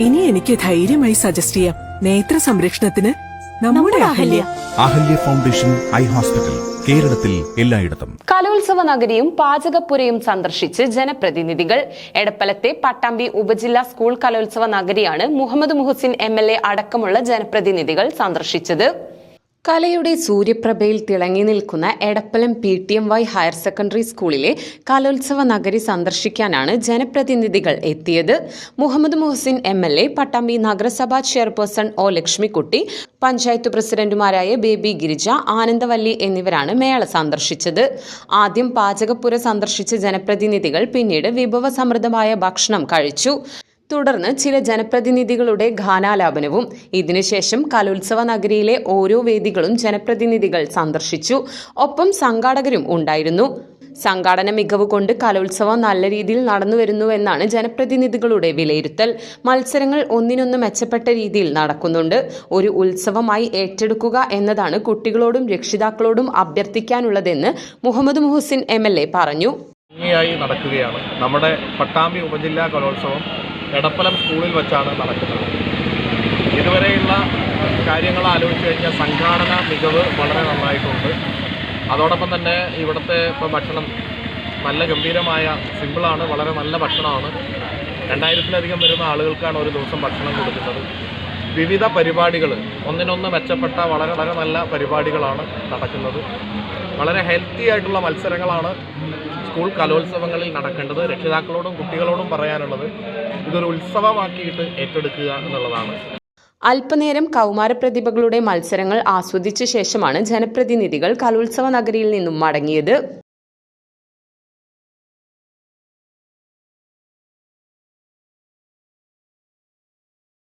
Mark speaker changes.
Speaker 1: ഇനി എനിക്ക് ധൈര്യമായി സജസ്റ്റ് ചെയ്യാം. നേത്ര സംരക്ഷണത്തിന് നമ്മുടെ Ahalya.
Speaker 2: Ahalya. Foundation eye hospital കേരളത്തിൽ എല്ലായിടത്തും.
Speaker 3: കലോത്സവ നഗരിയും പാചകപ്പുരയും സന്ദർശിച്ച് ജനപ്രതിനിധികൾ എടപ്പലത്തെ പട്ടാമ്പി ഉപജില്ലാ സ്കൂൾ കലോത്സവ നഗരിയാണ് Muhammad Muhsin M L A അടക്കമുള്ള ജനപ്രതിനിധികൾ സന്ദർശിച്ചത്. കലയുടെ സൂര്യപ്രഭയിൽ തിളങ്ങി നിൽക്കുന്ന Edappalam P T M Y higher secondary സ്കൂളിലെ കലോത്സവ നഗരി സന്ദർശിക്കാനാണ് ജനപ്രതിനിധികൾ എത്തിയത്. Muhammad Muhsin M L A Pattambi നഗരസഭാ ചെയർപേഴ്സൺ ഒ ലക്ഷ്മിക്കുട്ടി പഞ്ചായത്ത് പ്രസിഡന്റുമാരായ ബേബി ഗിരിജ ആനന്ദവല്ലി എന്നിവരാണ് മേള സന്ദർശിച്ചത്. ആദ്യം പാചകപ്പുര സന്ദർശിച്ച ജനപ്രതിനിധികൾ പിന്നീട് വിഭവസമൃദ്ധമായ ഭക്ഷണം കഴിച്ചു. തുടർന്ന് ചില ജനപ്രതിനിധികളുടെ ഗാനാലാപനവും. ഇതിനുശേഷം കലോത്സവ നഗരിയിലെ ഓരോ വേദികളും ജനപ്രതിനിധികൾ സന്ദർശിച്ചു. ഒപ്പം സംഘാടകരും ഉണ്ടായിരുന്നു. സംഘാടന മികവ് കൊണ്ട് കലോത്സവം നല്ല രീതിയിൽ നടന്നുവരുന്നുവെന്നാണ് ജനപ്രതിനിധികളുടെ വിലയിരുത്തൽ. മത്സരങ്ങൾ ഒന്നിനൊന്ന് മെച്ചപ്പെട്ട രീതിയിൽ നടക്കുന്നുണ്ട്. ഒരു ഉത്സവമായി ഏറ്റെടുക്കുക എന്നതാണ് കുട്ടികളോടും രക്ഷിതാക്കളോടും അഭ്യർത്ഥിക്കാനുള്ളതെന്ന് മുഹമ്മദ് മുഹസിൻ എം പറഞ്ഞു.
Speaker 4: ഭംഗിയായി നടക്കുകയാണ്. നമ്മുടെ പട്ടാമ്പി ഉപജില്ലാ കലോത്സവം എടപ്പലം സ്കൂളിൽ വെച്ചാണ് നടക്കുന്നത്. ഇതുവരെയുള്ള കാര്യങ്ങൾ ആലോചിച്ച് കഴിഞ്ഞാൽ സംഘാടന മികവ് വളരെ നന്നായിട്ടുണ്ട്. അതോടൊപ്പം തന്നെ ഇവിടുത്തെ ഇപ്പോൾ ഭക്ഷണം നല്ല ഗംഭീരമായ സിമ്പിളാണ് വളരെ നല്ല ഭക്ഷണമാണ്. രണ്ടായിരത്തിലധികം വരുന്ന ആളുകൾക്കാണ് ഒരു ദിവസം ഭക്ഷണം കൊടുക്കുന്നത്. വിവിധ പരിപാടികൾ ഒന്നിനൊന്ന് മെച്ചപ്പെട്ട വളരെ വളരെ നല്ല പരിപാടികളാണ് നടക്കുന്നത്. വളരെ ഹെൽത്തി ആയിട്ടുള്ള മത്സരങ്ങളാണ് സ്കൂൾ കലോത്സവങ്ങളിൽ നടക്കേണ്ടത്. രക്ഷിതാക്കളോടും കുട്ടികളോടും പറയാനുള്ളത് ഇതൊരു ഉത്സവമാക്കിയിട്ട് ഏറ്റെടുക്കുക എന്നുള്ളതാണ്.
Speaker 3: അല്പനേരം കൗമാര പ്രതിഭകളുടെ മത്സരങ്ങൾ ആസ്വദിച്ച ശേഷമാണ് ജനപ്രതിനിധികൾ കലോത്സവ നഗരിയിൽ നിന്നും മടങ്ങിയത്.